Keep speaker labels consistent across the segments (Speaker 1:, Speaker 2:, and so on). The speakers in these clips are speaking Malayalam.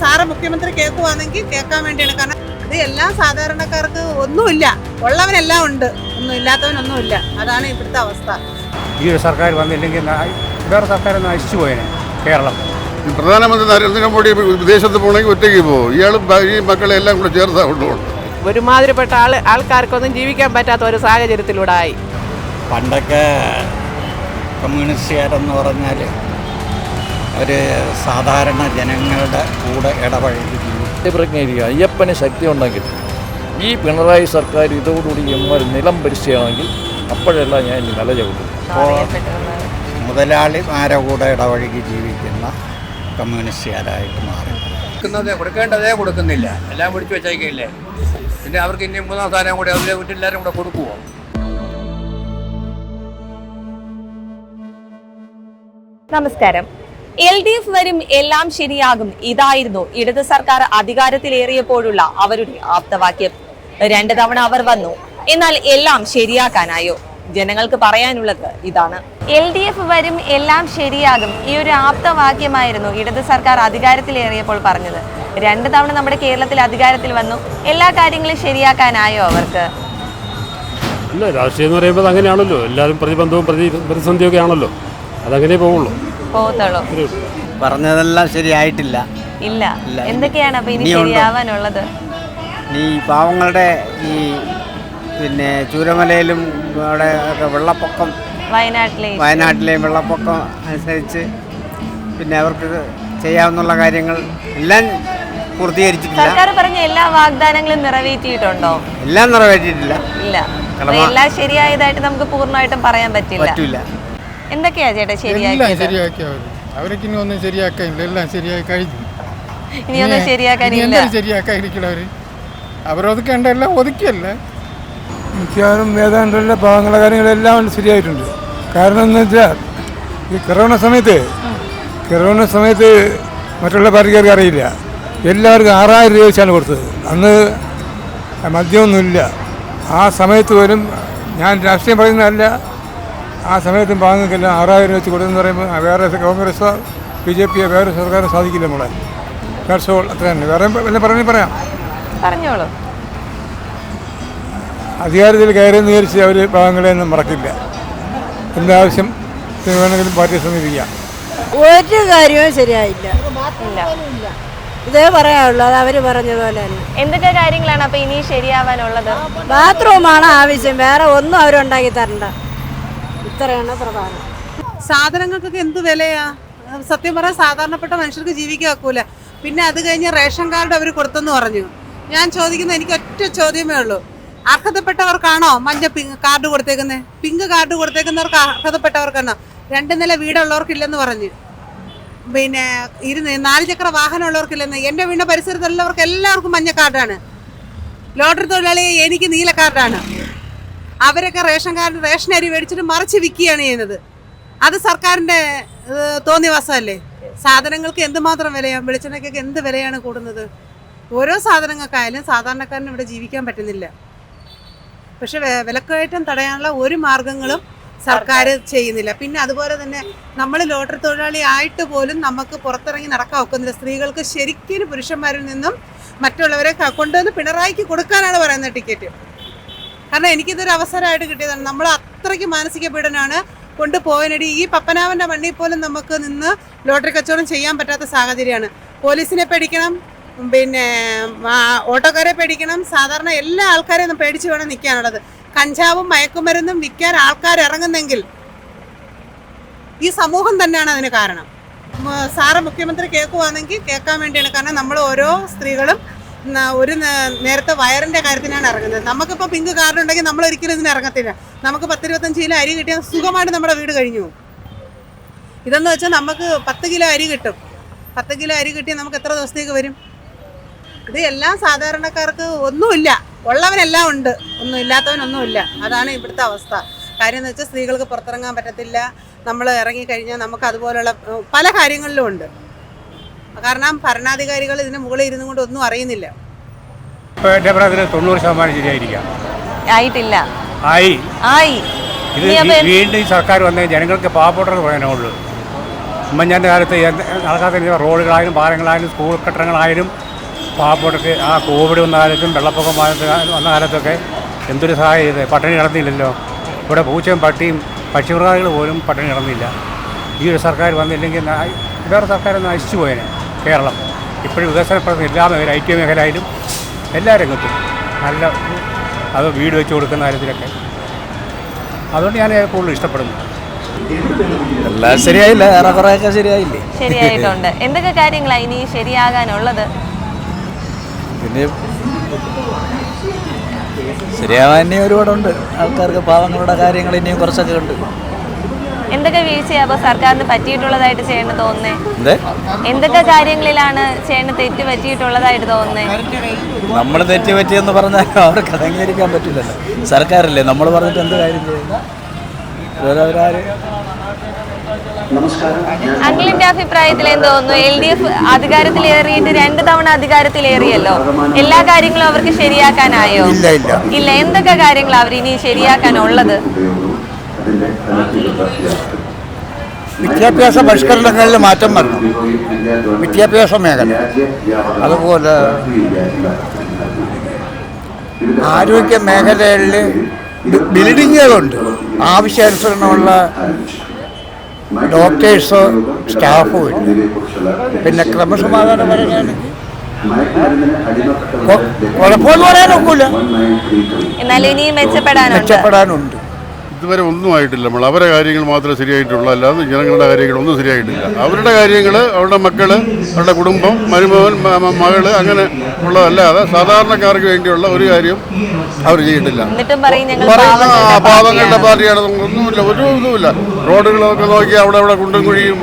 Speaker 1: സാറ് മുഖ്യമന്ത്രി കേൾക്കുവാണെങ്കിൽ കേൾക്കാൻ വേണ്ടിയാണ്. കാരണം ഇത് എല്ലാ സാധാരണക്കാർക്ക് ഒന്നുമില്ല. ഉള്ളവനെല്ലാം ഉണ്ട്. ഒന്നും ഇല്ലാത്തവനൊന്നുമില്ല. അതാണ് ഇവിടുത്തെ അവസ്ഥ.
Speaker 2: ഈ ഒരു സർക്കാർ വന്നില്ലെങ്കിൽ വേറെ സർക്കാർ നശിച്ചു പോയേനെ കേരളം.
Speaker 3: പ്രധാനമന്ത്രി പ്രധാനമന്ത്രി നരേന്ദ്രമോദി വിദേശത്ത് പോകണമെങ്കിൽ ഒറ്റയ്ക്ക് പോകും ഇയാൾ ഈ മക്കളെ എല്ലാം കൂടെ ചേർത്താ കൊണ്ടുപോകണം
Speaker 4: ഒരുമാതിരിപ്പെട്ട ആൾ ആൾക്കാർക്കൊന്നും ജീവിക്കാൻ പറ്റാത്ത ഒരു സാഹചര്യത്തിലൂടെ ആയി.
Speaker 5: പണ്ടൊക്കെ കമ്മ്യൂണിസ്റ്റുകാരെന്ന് പറഞ്ഞാൽ അവർ സാധാരണ ജനങ്ങളുടെ കൂടെ ഇടപഴകി
Speaker 6: പ്രജ്ഞയിരിക്കുക അയ്യപ്പന് ശക്തി ഉണ്ടെങ്കിൽ ഈ പിണറായി സർക്കാർ ഇതോടുകൂടി എമ്മാർ നിലം പരിശയാണെങ്കിൽ അപ്പോഴല്ല ഞാൻ ഇനി നില ചവിട്ടും.
Speaker 5: അപ്പോൾ മുതലാളിമാരെ കൂടെ ഇടപഴകി ജീവിക്കുന്ന കമ്മ്യൂണിസ്റ്റുകാരായിട്ട് മാറി.
Speaker 2: കൊടുക്കുന്നത് കൊടുക്കേണ്ടതേ കൊടുക്കുന്നില്ല. എല്ലാം പിടിച്ചു വെച്ചേക്കില്ലേ പിന്നെ അവർക്ക് ഇനി മൂന്നാം സ്ഥാനം കൂടെ അവരെ വീട്ടിലെല്ലാവരും കൂടെ കൊടുക്കുമോ
Speaker 7: നമസ്കാരം. എൽ ഡി എഫ് വരും എല്ലാം ശരിയാകും. ഇതായിരുന്നു ഇടത് സർക്കാർ അധികാരത്തിലേറിയപ്പോഴുള്ള അവരുടെ ആപ്തവാക്യം. രണ്ട് തവണ അവർ വന്നു. എന്നാൽ എല്ലാം ശരിയാക്കാനായോ? ജനങ്ങൾക്ക് പറയാനുള്ളത് ഇതാണ്. എൽ ഡി എഫ് വരും എല്ലാം ശരിയാകും. ഈ ഒരു ആപ്തവാക്യമായിരുന്നു ഇടത് സർക്കാർ അധികാരത്തിലേറിയപ്പോൾ പറഞ്ഞത്. രണ്ട് തവണ നമ്മുടെ കേരളത്തിൽ അധികാരത്തിൽ വന്നു. എല്ലാ കാര്യങ്ങളും ശരിയാക്കാനായോ അവർക്ക്?
Speaker 8: ഇല്ല രാഷ്ട്രീയം എന്ന് പറയുമ്പോൾ അങ്ങനെയാണല്ലോ. എല്ലാവരും പ്രതിബന്ധവും പ്രതി പ്രതിസന്ധിയൊക്കെ ആണല്ലോ അതങ്ങനെ പോവുള്ളൂ.
Speaker 7: പോകത്തുള്ളൂ.
Speaker 9: പറഞ്ഞതെല്ലാം ശരിയായിട്ടില്ല.
Speaker 7: ഇല്ല. എന്തൊക്കെയാണ് അപ്പൊ ഇനി? ശരിയാവാനുള്ളത്?
Speaker 9: ഈ പാവങ്ങളുടെ ഈ പിന്നെ ചൂരമലയിലും അവിടെ ഒക്കെ വെള്ളപ്പൊക്കം
Speaker 7: വയനാട്ടിലെ
Speaker 9: വയനാട്ടിലെയും വെള്ളപ്പൊക്കം അനുസരിച്ച് പിന്നെ അവർക്ക് ചെയ്യാവുന്ന കാര്യങ്ങൾ എല്ലാം പൂർത്തീകരിച്ചിട്ടില്ല.
Speaker 7: സർക്കാർ പറഞ്ഞ എല്ലാ വാഗ്ദാനങ്ങളും നിറവേറ്റിയിട്ടുണ്ടോ?
Speaker 9: എല്ലാം നിറവേറ്റിയിട്ടില്ല.
Speaker 7: ഇല്ല. എല്ലാം ശരിയായതായിട്ട് നമുക്ക് പൂർണമായിട്ടും പറയാൻ പറ്റില്ല.
Speaker 9: പറ്റൂല.
Speaker 7: എന്തൊക്കെയാ ചേട്ടാ ശരിയാക്കിയത്?
Speaker 10: ശരിയാക്കി അവർ അവർക്ക് ഇനി ഒന്നും ശരിയാക്കാനില്ല. എല്ലാം ശരിയായി കഴിഞ്ഞു
Speaker 7: ഇനി ഒന്നും
Speaker 10: ഇനി
Speaker 7: ശരിയാക്കാനില്ല.
Speaker 10: എന്താണ് ശരിയാക്കാതിരിക്കണം അവർ? അവരൊതുക്കേണ്ട എല്ലാം ഒതുക്കിയല്ലേ? മിക്കവാറും ഏതാണ്ടുള്ള ഭാഗങ്ങളെ കാര്യങ്ങളെല്ലാം ശരിയായിട്ടുണ്ട്. കാരണം എന്ന് വെച്ചാൽ ഈ കൊറോണ സമയത്ത് കൊറോണ സമയത്ത് മറ്റുള്ള പാർട്ടിക്കാർക്ക് അറിയില്ല. എല്ലാവർക്കും ആറായിരം രൂപ വെച്ചാണ് കൊടുത്തത്. അന്ന് മദ്യമൊന്നുമില്ല. ആ സമയത്ത് പോലും ഞാൻ രാഷ്ട്രീയം പറയുന്നതല്ല ആ സമയത്തും പാവങ്ങൾക്കെല്ലാം ആറായിരം വെച്ച് കൊടുത്തെന്ന് പറയുമ്പോൾ വേറെ കോൺഗ്രസ് ബി ജെ പിയോ വേറെ സർക്കാരെ സാധിക്കില്ല നമ്മളെ കർഷകൾ അത്ര തന്നെ. വേറെ വല്ല പറഞ്ഞു പറയാം.
Speaker 7: പറഞ്ഞോളൂ.
Speaker 10: അധികാരത്തിൽ കയറിയെന്ന് വിചാരിച്ച് അവർ പാവങ്ങളെ ഒന്നും മറക്കില്ല. എന്താവശ്യം വേണമെങ്കിലും പാർട്ടിയെ സമീപിക്കാം.
Speaker 1: ഒരു കാര്യവും ശരിയായില്ല.
Speaker 7: ഇല്ല.
Speaker 1: ഇതേ പറയാനുള്ളൂ. അത് അവർ പറഞ്ഞതുപോലെ തന്നെ.
Speaker 7: എന്തൊക്കെ കാര്യങ്ങളാണ് അപ്പൊ ഇനി ശരിയാവാനുള്ളത്?
Speaker 1: ബാത്റൂമാണ് ആവശ്യം. വേറെ ഒന്നും അവരുണ്ടാക്കി തരണ്ട. ഇത്രയാണ് പ്രധാനം. സാധനങ്ങൾക്കൊക്കെ എന്ത് വിലയാ? സത്യം പറയാൻ സാധാരണപ്പെട്ട മനുഷ്യർക്ക് ജീവിക്കാൻ ഒക്കൂല. പിന്നെ അത് കഴിഞ്ഞ് റേഷൻ കാർഡ് അവർ കൊടുത്തെന്ന് പറഞ്ഞു. ഞാൻ ചോദിക്കുന്ന എനിക്ക് ഒറ്റ ചോദ്യമേ ഉള്ളൂ. അർഹതപ്പെട്ടവർക്കാണോ മഞ്ഞ പിങ്ക് കാർഡ് കൊടുത്തേക്കുന്നത് പിങ്ക് കാർഡ് കൊടുത്തേക്കുന്നവർക്ക് അർഹതപ്പെട്ടവർക്കാണോ? രണ്ട് നില വീടുള്ളവർക്കില്ലെന്ന് പറഞ്ഞു. പിന്നെ ഇരുന്ന് നാല് ചക്ര വാഹനം ഉള്ളവർക്കില്ലെന്ന് എന്റെ വീടിന്റെ പരിസരത്തുള്ളവർക്ക് എല്ലാവർക്കും മഞ്ഞ കാർഡാണ്. ലോട്ടറി തൊഴിലാളിയെ എനിക്ക് നീല കാർഡാണ്. അവരൊക്കെ റേഷൻ കാർഡ് റേഷൻ അരി മേടിച്ചിട്ട് മറിച്ച് വിൽക്കുകയാണ് ചെയ്യുന്നത്. അത് സർക്കാരിന്റെ തോന്നിവാസമല്ലേ സാധനങ്ങൾക്ക് എന്തുമാത്രം വിലയാണ് വെളിച്ചെണ്ണയ്ക്കൊക്കെ എന്ത് വിലയാണ് കൂടുന്നത്? ഓരോ സാധനങ്ങൾക്കായാലും സാധാരണക്കാരന് ഇവിടെ ജീവിക്കാൻ പറ്റുന്നില്ല. പക്ഷെ വിലക്കയറ്റം തടയാനുള്ള ഒരു മാർഗങ്ങളും സർക്കാർ ചെയ്യുന്നില്ല. പിന്നെ അതുപോലെ തന്നെ നമ്മൾ ലോട്ടറി തൊഴിലാളി ആയിട്ട് പോലും നമുക്ക് പുറത്തിറങ്ങി നടക്കാൻ ഒക്കുന്നില്ല. സ്ത്രീകൾക്ക് ശരിക്കും പുരുഷന്മാരിൽ നിന്നും മറ്റുള്ളവരെ കൊണ്ടുവന്ന് പിണറായിക്ക് കൊടുക്കാനാണ് പറയുന്നത് ടിക്കറ്റ്. കാരണം എനിക്കിതൊരു അവസരമായിട്ട് കിട്ടിയതാണ്. നമ്മൾ അത്രയ്ക്ക് മാനസിക പീഡനമാണ് പോയനടി ഈ പപ്പനാവന്റെ മണ്ണിൽ പോലും നമുക്ക് നിന്ന് ലോട്ടറി കച്ചവടം ചെയ്യാൻ പറ്റാത്ത സാഹചര്യമാണ്. പോലീസിനെ പേടിക്കണം പിന്നെ ഓട്ടോക്കാരെ പേടിക്കണം. സാധാരണ എല്ലാ ആൾക്കാരെയും ഒന്ന് പേടിച്ച് വേണം നിൽക്കാനുള്ളത്. കഞ്ചാവും മയക്കുമരുന്നും വിൽക്കാൻ ആൾക്കാർ ഇറങ്ങുന്നെങ്കിൽ ഈ സമൂഹം തന്നെയാണ് അതിന് കാരണം. സാറ് മുഖ്യമന്ത്രി കേൾക്കുവാണെങ്കിൽ കേൾക്കാൻ വേണ്ടിയാണ് കാരണം നമ്മൾ ഓരോ സ്ത്രീകളും ഒരു നേരത്തെ വയറിന്റെ കാര്യത്തിനാണ് ഇറങ്ങുന്നത്. നമുക്കിപ്പോൾ പിങ്ക് കാർഡ് ഉണ്ടെങ്കിൽ നമ്മൾ ഒരിക്കലും ഇതിന് ഇറങ്ങത്തില്ല. നമുക്ക് പത്തിരുപത്തഞ്ച് കിലോ അരി കിട്ടിയാൽ സുഖമായിട്ട് നമ്മുടെ വീട് കഴിഞ്ഞു ഇതെന്ന് വെച്ചാൽ നമുക്ക് പത്ത് കിലോ അരി കിട്ടും. പത്ത് കിലോ അരി കിട്ടിയാൽ നമുക്ക് എത്ര ദിവസത്തേക്ക് വരും? ഇത് എല്ലാം സാധാരണക്കാർക്ക് ഒന്നുമില്ല. ഉള്ളവനെല്ലാം ഉണ്ട്. ഒന്നും ഇല്ലാത്തവനൊന്നുമില്ല അതാണ് ഇവിടുത്തെ അവസ്ഥ. കാര്യം എന്ന് വെച്ചാൽ സ്ത്രീകൾക്ക് പുറത്തിറങ്ങാൻ പറ്റത്തില്ല. നമ്മൾ ഇറങ്ങിക്കഴിഞ്ഞാൽ നമുക്ക് അതുപോലുള്ള പല കാര്യങ്ങളിലും ഉണ്ട്. കാരണം ഭരണാധികാരികൾ ഇതിന് മുകളിൽ ഇരുന്നു കൊണ്ട് ഒന്നും അറിയുന്നില്ല.
Speaker 2: എന്റെ പ്രായത്തിൽ തൊണ്ണൂറ് ശതമാനം ശരിയായിരിക്കാം.
Speaker 7: ആയിട്ടില്ല.
Speaker 2: ആയി.
Speaker 7: ആയി.
Speaker 2: ഇത് ഈ വീണ്ടും ഈ സർക്കാർ വന്ന ജനങ്ങൾക്ക് പാവപ്പെട്ടവർക്ക് പറയാനുള്ളൂ
Speaker 9: ഉമ്മൻചാന്റെ കാലത്ത് നടക്കാത്ത റോഡുകളായാലും പാലങ്ങളായാലും സ്കൂൾ കെട്ടിടങ്ങളായാലും പാവപ്പെട്ടവർക്ക് ആ കോവിഡ് വന്ന കാലത്തും വെള്ളപ്പൊക്കം വന്ന വന്ന കാലത്തൊക്കെ എന്തൊരു സഹായം ചെയ്ത്? പട്ടിണി കിടന്നില്ലല്ലോ. ഇവിടെ പൂച്ചയും പട്ടിയും പക്ഷിമൃഗാദികൾ പോലും പട്ടിണി കിടന്നില്ല. ഈ ഒരു സർക്കാർ വന്നില്ലെങ്കിൽ വേറെ സർക്കാർ നശിച്ചു പോയേനെ. കേരളം. ഇപ്പോഴും വികസന പ്രവർത്തനം എല്ലാ മേഖല ഐ ടി മേഖലയിലും എല്ലാ രംഗത്തും നല്ല അത് വീട് വെച്ച് കൊടുക്കുന്ന കാര്യത്തിലൊക്കെ. അതുകൊണ്ട് ഞാൻ കൂടുതൽ ഇഷ്ടപ്പെടുന്നു.
Speaker 5: എല്ലാം ശരിയായില്ല. ഏറെക്കുറെയൊക്കെ ശരിയായില്ലേ?
Speaker 7: ശരിയായിട്ടുണ്ട്. എന്തൊക്കെ കാര്യങ്ങളാണ് ഇനി ശരിയാകാനുള്ളത്?
Speaker 5: പിന്നെ ശരിയാവാൻ ഇനി ഒരുപാടുണ്ട്. ആൾക്കാർക്ക് പാവങ്ങളുടെ കാര്യങ്ങൾ ഇനിയും കുറച്ചൊക്കെ ഉണ്ട്.
Speaker 7: എന്തൊക്കെ വീഴ്ചയാ സർക്കാരിന് പറ്റിയിട്ടുള്ളതായിട്ട് ചെയ്യണ
Speaker 5: തോന്നുന്നത്
Speaker 7: എന്തൊക്കെ കാര്യങ്ങളിലാണ് ചെയ്യേണ്ട തെറ്റ് പറ്റിയിട്ടുള്ളതായിട്ട് തോന്നുന്നത്
Speaker 5: നമ്മൾ തെറ്റ് പറ്റിയെന്ന് പറഞ്ഞാൽ അവർക്ക് അംഗീകരിക്കാൻ പറ്റില്ലല്ലോ. സർക്കാരല്ലേ? നമ്മൾ പറഞ്ഞിട്ട് എന്ത് കാര്യം
Speaker 7: അഖിലിന്റെ അഭിപ്രായത്തിൽ എന്ത് തോന്നുന്നു? എൽ ഡി എഫ് അധികാരത്തിലേറിയിട്ട് രണ്ട് തവണ അധികാരത്തിലേറിയല്ലോ. എല്ലാ കാര്യങ്ങളും അവർക്ക് ശരിയാക്കാനായോ?
Speaker 10: ഇല്ല
Speaker 7: എന്തൊക്കെ കാര്യങ്ങൾ അവർ ഇനി ശരിയാക്കാനുള്ളത്?
Speaker 10: വിദ്യാഭ്യാസ പരിഷ്കരണങ്ങളിൽ മാറ്റം വരണം വിദ്യാഭ്യാസ മേഖല. അതുപോലെ ആരോഗ്യ മേഖലയിൽ ബി- ബിൽഡിങ്ങുകളുണ്ട്. ആവശ്യാനുസരണമുള്ള ഡോക്ടേഴ്സോ സ്റ്റാഫും പിന്നെ ക്രമസമാധാനം പറയുകയാണെങ്കിൽ കുഴപ്പമെന്ന് പറയാനൊക്കില്ല
Speaker 7: എന്നാലും ഇനിയും മെച്ചപ്പെടാനുണ്ട്.
Speaker 10: മെച്ചപ്പെടാനുണ്ട്.
Speaker 3: ഇതുവരെ ഒന്നും ആയിട്ടില്ല. നമ്മൾ അവരുടെ കാര്യങ്ങൾ മാത്രമേ ശരിയായിട്ടുള്ളൂ. അല്ലാതെ ജനങ്ങളുടെ കാര്യങ്ങളൊന്നും ശരിയായിട്ടില്ല. അവരുടെ കാര്യങ്ങൾ അവരുടെ മക്കൾ അവരുടെ കുടുംബം മരുമകൻ മകൾ അങ്ങനെ ഉള്ളതല്ലാതെ സാധാരണക്കാർക്ക് വേണ്ടിയുള്ള ഒരു കാര്യം അവർ ചെയ്തിട്ടില്ല. പറയുന്ന
Speaker 7: പാവങ്ങളുടെ പാർട്ടിയാണ്.
Speaker 3: ഒന്നുമില്ല ഒരു ഇതുമില്ല. റോഡുകളൊക്കെ നോക്കി അവിടെ അവിടെ കുണ്ടും കുഴിയും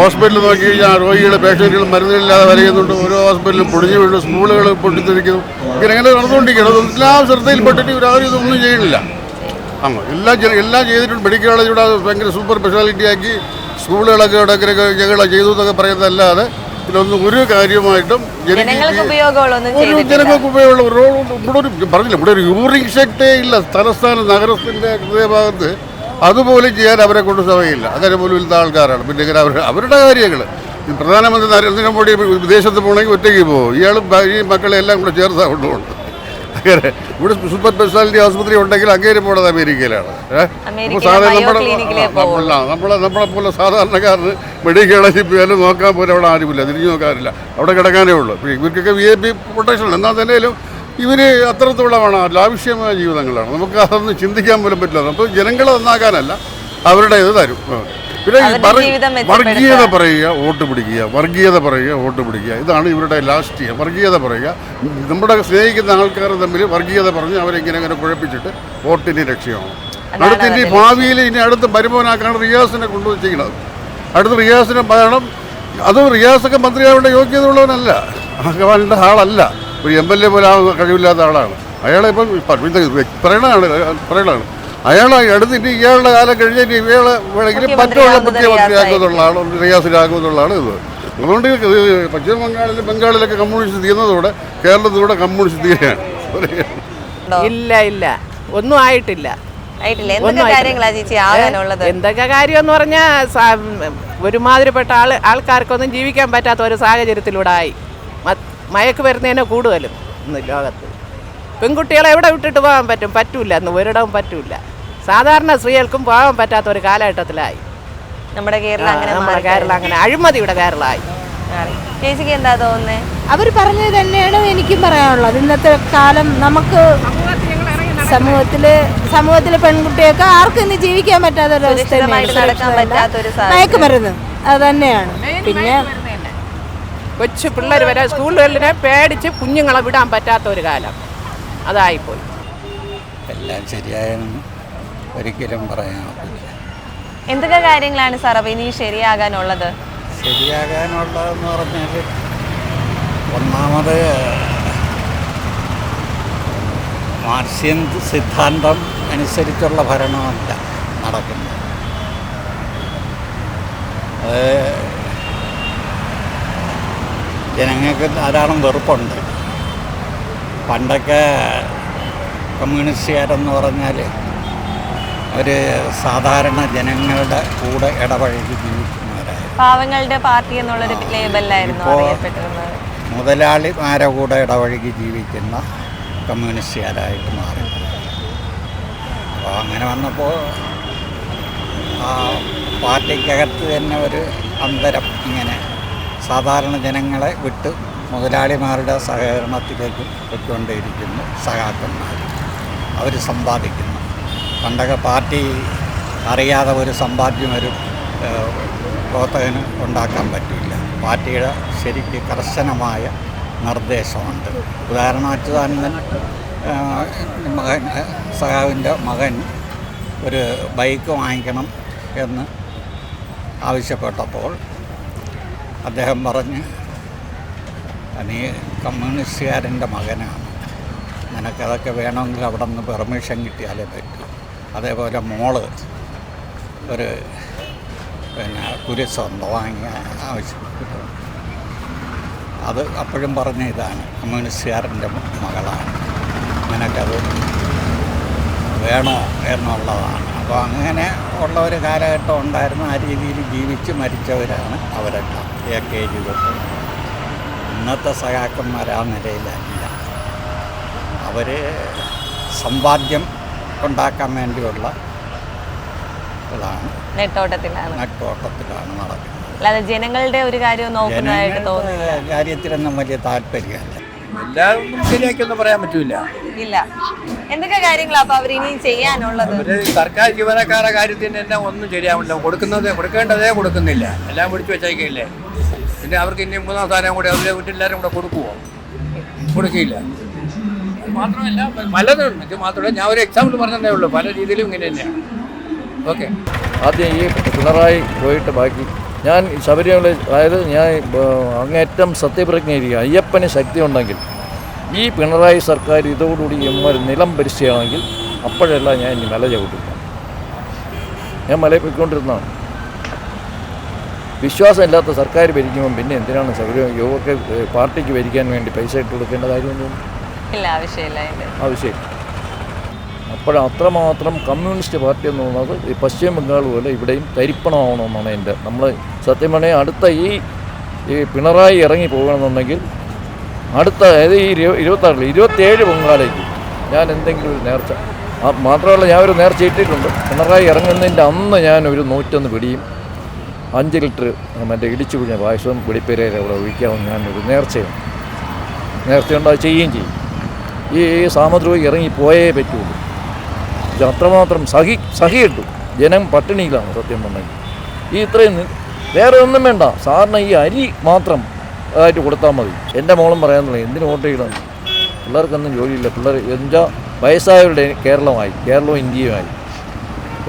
Speaker 3: ഹോസ്പിറ്റലിൽ നോക്കി കഴിഞ്ഞാൽ രോഗികൾ പേഷ്യന്റുകൾ മരുന്നില്ലാതെ വരയുന്നുണ്ട് ഓരോ ഹോസ്പിറ്റലും പൊടിഞ്ഞു വീഴും സ്കൂളുകൾ പൊട്ടിത്തെറിക്കുന്നു. ഇങ്ങനെ ഇങ്ങനെ നടന്നുകൊണ്ടിരിക്കണം എല്ലാം ശ്രദ്ധയിൽപ്പെട്ടിട്ട് ഇവരാരും ഇതൊന്നും ചെയ്യണില്ല. ആ എല്ലാം ജന- എല്ലാം ചെയ്തിട്ടുണ്ട്. മെഡിക്കൽ കോളേജ് ഇവിടെ ഭയങ്കര സൂപ്പർ സ്പെഷ്യാലിറ്റി ആക്കി സ്കൂളുകളൊക്കെ ഇവിടെ ഞങ്ങൾ ചെയ്തു എന്നൊക്കെ പറയുന്നതല്ലാതെ ഇതിലൊന്നും ഒരു കാര്യമായിട്ടും
Speaker 7: ജനങ്ങൾക്ക് ഉപയോഗമുള്ളൊന്നും
Speaker 3: ഒരു ജനങ്ങൾക്ക് ഉപയോഗമുള്ള ഒരു റോൾ ഇവിടെ ഒരു പറഞ്ഞില്ല ഇവിടെ ഒരു യൂറിംഗ് ഷെക്ടേ ഇല്ല. തലസ്ഥാന നഗരത്തിന്റെ ഹൃദയഭാഗത്ത് അതുപോലും ചെയ്യാൻ അവരെ കൊണ്ട് സമയമില്ല. അങ്ങനെ പോലും ഇല്ലാത്ത ആൾക്കാരാണ്. പിന്നെ ഇങ്ങനെ അവർ അവരുടെ കാര്യങ്ങൾ പ്രധാനമന്ത്രി നരേന്ദ്രമോദി വിദേശത്ത് പോകണമെങ്കിൽ ഒറ്റയ്ക്ക് പോകും. ഇയാൾ ഈ മക്കളെ എല്ലാം കൂടെ ചേർത്താ കൊണ്ടുപോകുന്നത് അങ്ങനെ. ഇവിടെ സൂപ്പർ സ്പെഷ്യാലിറ്റി ആശുപത്രി ഉണ്ടെങ്കിൽ അങ്ങേര് പോണത് അമേരിക്കയിലാണ്? സാധാരണ നമ്മുടെ നമ്മളെ നമ്മളെ പോലെ സാധാരണക്കാരന് മെഡിക്കൽ കോളേജിൽ പോയാലും നോക്കാൻ പോലും അവിടെ ആരുമില്ല തിരിഞ്ഞു നോക്കാറില്ല. അവിടെ കിടക്കാനേ ഉള്ളൂ. ഇവർക്കൊക്കെ വി ഐ പി പ്രൊട്ടക്ഷൻ എന്നാൽ തന്നെയും ഇവർ അത്രത്തോളമാണ് ലാവശ്യമായ ജീവിതങ്ങളാണ്. നമുക്ക് അതൊന്നും ചിന്തിക്കാൻ പോലും പറ്റില്ല. അപ്പോൾ ജനങ്ങളെ നന്നാക്കാനല്ല അവരുടെ ഇത് തരും. പിന്നെ. വർഗീയത പറയുക വോട്ട് പിടിക്കുക വർഗീയത പറയുക വോട്ട് പിടിക്കുക. ഇതാണ് ഇവരുടെ ലാസ്റ്റ് വർഗീയത പറയുക. നമ്മുടെ സ്നേഹിക്കുന്ന ആൾക്കാർ തമ്മിൽ വർഗീയത പറഞ്ഞ് അവരിങ്ങനെ ഇങ്ങനെ കുഴപ്പിച്ചിട്ട് വോട്ടിന് ലക്ഷ്യമാണ് അടുത്ത ഇനി ഭാവിയിൽ ഇനി അടുത്ത് വരുമാനാക്കാണ് റിയാസിനെ കൊണ്ടുവച്ചിരിക്കുന്നത് അടുത്ത റിയാസിനെ പറയണം അത് റിയാസൊക്കെ മന്ത്രിയാവേണ്ട യോഗ്യത ഉള്ളവനല്ല ആകവാനുള്ള ആളല്ല. ഒരു എം എൽ എ പോലെ ആ കഴിവില്ലാത്ത ആളാണ്. അയാളെ ഇപ്പം പറയണതാണ് പറയണതാണ്. അയാളെ അടുത്തിട്ട് ഇയാളുടെ കാലം കഴിഞ്ഞിട്ട് ഇയാളെ വേണമെങ്കിൽ മറ്റുള്ള റിയാസിലാക്കുന്നുള്ള ആൾ ഇത്. അതുകൊണ്ട് പശ്ചിമ ബംഗാളിൽ ബംഗാളിലൊക്കെ കമ്മ്യൂണിസ്റ്റ് തീരുന്നതോടെ കേരളത്തിലൂടെ കമ്മ്യൂണിസ്റ്റ് തീരുകയാണ്
Speaker 4: ഇല്ല ഇല്ല. ഒന്നും ആയിട്ടില്ല.
Speaker 7: ആയിട്ടില്ല. എന്തൊക്കെ
Speaker 4: കാര്യം എന്ന് പറഞ്ഞാൽ ഒരുമാതിരിപ്പെട്ട ആൾ ആൾക്കാർക്കൊന്നും ജീവിക്കാൻ പറ്റാത്ത ഒരു സാഹചര്യത്തിലൂടെ ആയി. മയക്ക് വരുന്നതിനെ കൂടുതലും ഇന്ന് ലോകത്ത്. പെൺകുട്ടികളെ എവിടെ വിട്ടിട്ട് പോകാൻ പറ്റും? പറ്റൂല. ഇന്ന് ഒരിടവും പറ്റൂല. സാധാരണ സ്ത്രീകൾക്കും പോകാൻ പറ്റാത്ത ഒരു കാലഘട്ടത്തിലായി.
Speaker 7: നമ്മുടെ കേരളം അങ്ങനെ
Speaker 4: നമ്മുടെ കേരളം അങ്ങനെ അഴിമതിയുടെ കേരളമായി.
Speaker 7: ചേച്ചിക്ക് എന്താ തോന്നുന്നേ?
Speaker 1: അവർ പറഞ്ഞത് തന്നെയാണ് എനിക്കും പറയാനുള്ളത്. ഇന്നത്തെ കാലം നമുക്ക് സമൂഹത്തിൽ സമൂഹത്തിലെ പെൺകുട്ടിയൊക്കെ ആർക്കും ഇന്ന് ജീവിക്കാൻ പറ്റാത്ത ഒരു അവസ്ഥ
Speaker 7: നടക്കാൻ പറ്റാത്ത ഒരു സാഹചര്യം.
Speaker 1: മയക്കുമരുന്ന്. അത് തന്നെയാണ്. പിന്നെ
Speaker 4: കൊച്ചു പിള്ളേർ വരെ സ്കൂളുകളിനെ പേടിച്ച് കുഞ്ഞുങ്ങളെ വിടാൻ പറ്റാത്ത ഒരു കാലം. അതായിപ്പോയി.
Speaker 5: എല്ലാം ശരിയായെന്ന് ഒരിക്കലും പറയാൻ
Speaker 7: എന്തൊക്കെ കാര്യങ്ങളാണ് സാർ ഇനി ശരിയാകാനുള്ളത്?
Speaker 5: ശരിയാകാനുള്ളതെന്ന് പറഞ്ഞാൽ ഒന്നാമത് മാർഷ്യൻ സിദ്ധാന്തം അനുസരിച്ചുള്ള ഭരണമല്ല നടക്കുന്നത്. അത് ജനങ്ങൾക്ക് ധാരാളം വെറുപ്പുണ്ട്. പണ്ടൊക്കെ കമ്മ്യൂണിസ്റ്റുകാരെന്ന് പറഞ്ഞാൽ ഒരു സാധാരണ ജനങ്ങളുടെ കൂടെ ഇടപഴകി ജീവിക്കുന്നവരായിരുന്നു
Speaker 7: പാവങ്ങളുടെ പാർട്ടി എന്നുള്ളൊരു ലേബലിലായിരുന്നു
Speaker 11: ഇപ്പോ-
Speaker 7: അറിയപ്പെട്ടിരുന്നത്.
Speaker 11: മുതലാളിമാരെ കൂടെ ഇടപഴകി ജീവിക്കുന്ന കമ്മ്യൂണിസ്റ്റുകാരായിട്ട് മാറി. അപ്പോൾ അങ്ങനെ വന്നപ്പോൾ ആ പാർട്ടിക്കകത്ത് തന്നെ ഒരു അന്തരം ഇങ്ങനെ സാധാരണ ജനങ്ങളെ വിട്ട് മുതലാളിമാരുടെ സഹകരണത്തിലേക്ക് പൊയ്ക്കൊണ്ടേയിരിക്കുന്നു സഹാക്കന്മാർ അവർ സമ്പാദിക്കുന്നു. പണ്ടൊക്കെ പാർട്ടി അറിയാതെ ഒരു സമ്പാദ്യം ഒരു പ്രവർത്തകന് ഉണ്ടാക്കാൻ പറ്റില്ല പാർട്ടിയുടെ ശരിക്ക് കർശനമായ നിർദ്ദേശമുണ്ട്. ഉദാഹരണം അച്യുതാനന്ദൻ മകൻ സഹാവിന്റെ മകൻ ഒരു ബൈക്ക് വാങ്ങിക്കണം എന്ന് ആവശ്യപ്പെട്ടപ്പോൾ അദ്ദേഹം പറഞ്ഞ് നീ കമ്മ്യൂണിസ്റ്റുകാരന്റെ മകനാണ്. നിനക്കതൊക്കെ വേണമെങ്കിൽ അവിടെ നിന്ന് പെർമിഷൻ കിട്ടിയാലേ പറ്റൂ. അതേപോലെ മോൾ ഒരു പിന്നെ കുരി സ്വന്തം വാങ്ങിയ ആവശ്യപ്പെട്ടു അത് അപ്പോഴും പറഞ്ഞ ഇതാണ് കമ്മ്യൂണിസ്റ്റുകാരന്റെ മകളാണ്. നിനക്കത് വേണോ എന്നുള്ളതാണ്. അപ്പോൾ അങ്ങനെ ഉള്ള ഒരു കാലഘട്ടം ഉണ്ടായിരുന്നു ആ രീതിയിൽ ജീവിച്ച് മരിച്ചവരാണ് അവരെല്ലാം എ കെ ജി തൊട്ട് ഇന്നത്തെ സഖാക്കന്മാർ നിലയിലല്ല. അവർ സമ്പാദ്യം ഉണ്ടാക്കാൻ വേണ്ടിയുള്ള ഇതാണ്.
Speaker 7: നെട്ടോട്ടത്തിലാണ്.
Speaker 11: നെട്ടോട്ടത്തിലാണ് നടക്കുന്നത്.
Speaker 7: അല്ലാതെ ജനങ്ങളുടെ ഒരു കാര്യം നോക്കുന്നതായിട്ട് തോന്നുന്നില്ല.
Speaker 11: കാര്യത്തിലൊന്നും വലിയ താല്പര്യമല്ല.
Speaker 2: എല്ലാം ഒന്നും ശരിയാക്കിയൊന്നും പറയാൻ പറ്റൂല.
Speaker 7: ഇല്ല. എന്തൊക്കെ കാര്യങ്ങളാ അപ്പൊ അവർ ഇനി ചെയ്യാനുള്ളത്?
Speaker 2: സർക്കാർ ജീവനക്കാരുടെ കാര്യത്തിന് തന്നെ ഒന്നും ശരിയാവില്ല. കൊടുക്കുന്നത് കൊടുക്കേണ്ടതേ കൊടുക്കുന്നില്ല. എല്ലാം പിടിച്ചു വെച്ചേക്കില്ലേ. പിന്നെ അവർക്ക് ഇനി മൂന്നാം സ്ഥാനം കൂടി അവരെ വീട്ടിലെല്ലാവരും കൂടെ കൊടുക്കുമോ കൊടുക്കില്ല അത് മാത്രമല്ല പലതും ഇത് മാത്രമല്ല ഞാൻ ഒരു എക്സാമ്പിൾ പറഞ്ഞതേ ഉള്ളൂ. പല രീതിയിലും ഇങ്ങനെ തന്നെയാണ്. ഓക്കെ
Speaker 6: ആദ്യം ഈ പിണറായി പോയിട്ട് ബാക്കി ഞാൻ ശബരിമല അതായത് ഞാൻ അങ്ങേറ്റം സത്യപ്രജ്ഞ ഇരിക്കുക അയ്യപ്പന് ശക്തി ഉണ്ടെങ്കിൽ ഈ പിണറായി സർക്കാർ ഇതോടുകൂടി ഇമ്മ നിലം പരിശയാണെങ്കിൽ അപ്പോഴല്ല ഞാൻ ഇനി മല ചവിട്ടില്ല ഞാൻ മല പോയിക്കൊണ്ടിരുന്നതാണ്. വിശ്വാസമില്ലാത്ത സർക്കാർ ഭരിക്കുമ്പോൾ പിന്നെ എന്തിനാണ് യുവക്ക് പാർട്ടിക്ക് ഭരിക്കാൻ വേണ്ടി പൈസ ഇട്ട് കൊടുക്കേണ്ട കാര്യമൊന്നും
Speaker 7: ഇല്ല ആവശ്യമില്ല ആവശ്യമില്ല
Speaker 6: ആവശ്യം അപ്പോൾ അത്രമാത്രം കമ്മ്യൂണിസ്റ്റ് പാർട്ടി എന്ന് പറയുന്നത് ഈ പശ്ചിമ ബംഗാൾ പോലെ ഇവിടെയും തരിപ്പണമാവണമെന്നാണ് എന്റെ നമ്മൾ സത്യം പറഞ്ഞാൽ അടുത്ത ഈ ഈ പിണറായി ഇറങ്ങി പോകണമെന്നുണ്ടെങ്കിൽ അടുത്ത അതായത് ഈ ഇരു ഇരുപത്താറിൽ ഇരുപത്തേഴ് ബംഗാളേക്ക് ഞാൻ എന്തെങ്കിലും ഒരു നേർച്ച മാത്രമല്ല ഞാൻ ഒരു നേർച്ച ഇട്ടിട്ടുണ്ട്. പിണറായി ഇറങ്ങുന്നതിന്റെ അന്ന് ഞാൻ ഒരു നൂറ്റൊന്ന് പിടിയും അഞ്ച് ലിറ്റർ മറ്റേ ഇടിച്ചു പിഴിഞ്ഞ പായസവും വെളിപ്പേരയിൽ അവിടെ ഒഴിക്കാമെന്ന് ഞാനൊരു നേർച്ചയാണ്. നേർച്ചയുണ്ട് അത് ചെയ്യുകയും ചെയ്യും. ഈ സാമദ്രോഹി ഇറങ്ങി പോയേ പറ്റുള്ളൂ അത്രമാത്രം സഹി സഹിയിട്ടു. ജനം പട്ടിണിയിലാണ് സത്യം പറഞ്ഞെങ്കിൽ ഈ ഇത്രയും വേറെ ഒന്നും വേണ്ട. സാറിന് ഈ അരി മാത്രം ആയിട്ട് കൊടുത്താൽ മതി. എന്റെ മോളും പറയാൻ തുടങ്ങി എന്തിനു വോട്ട് ചെയ്യണം? പിള്ളേർക്കൊന്നും ജോലിയില്ല. പിള്ളേർ എന്താ വയസ്സായവരുടെ കേരളമായി കേരളവും ഇന്ത്യയുമായി.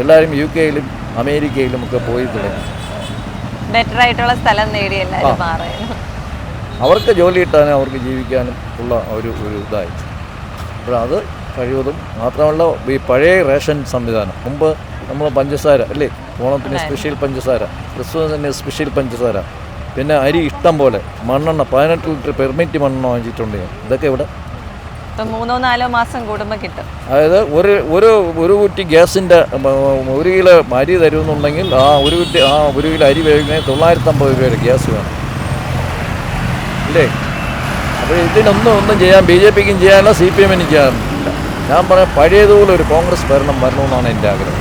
Speaker 6: എല്ലാവരും യു കെയിലും അമേരിക്കയിലും ഒക്കെ പോയി തുടങ്ങി.
Speaker 7: ബെറ്റർ ആയിട്ടുള്ള സ്ഥലം നേടി എല്ലാവരും
Speaker 6: അവർക്ക് ജോലി കിട്ടാനും അവർക്ക് ജീവിക്കാനും ഉള്ള ഒരു ഒരു ഇതായി. അപ്പോൾ അത് കഴിവതും മാത്രമല്ല ഈ പഴയ റേഷൻ സംവിധാനം. മുമ്പ് നമ്മൾ പഞ്ചസാര അല്ലേ? ഓണത്തിന് സ്പെഷ്യൽ പഞ്ചസാര ക്രിസ്മസിന് സ്പെഷ്യൽ പഞ്ചസാര പിന്നെ അരി ഇഷ്ടം പോലെ മണ്ണെണ്ണ പതിനെട്ട് ലിറ്റർ പെർമിറ്റ് മണ്ണെണ്ണ വാങ്ങിച്ചിട്ടുണ്ട്. ഞാൻ ഇതൊക്കെ ഇവിടെ
Speaker 7: മൂന്നോ നാലോ മാസം കൂടുമ്പോ കിട്ടും.
Speaker 6: അതായത് ഒരു ഒരു ഒരു കുറ്റി ഗ്യാസിന്റെ ഒരു കിലോ അരി തരുമെന്നുണ്ടെങ്കിൽ ആ ഒരു കുറ്റി ആ ഒരു കിലോ അരി വേവിക്കണമെങ്കിൽ തൊള്ളായിരത്തമ്പത് രൂപയുടെ ഗ്യാസ് വേണം. ഇല്ലേ? അപ്പോൾ ഇതിനൊന്നും ഒന്നും ചെയ്യാൻ ബി ജെ പിക്കും ചെയ്യാനോ സി പി എമ്മിനും ചെയ്യാനില്ല ഞാൻ പറയാം പഴയതുപോലെ ഒരു കോൺഗ്രസ് ഭരണം വരണമെന്നാണ് എന്റെ ആഗ്രഹം.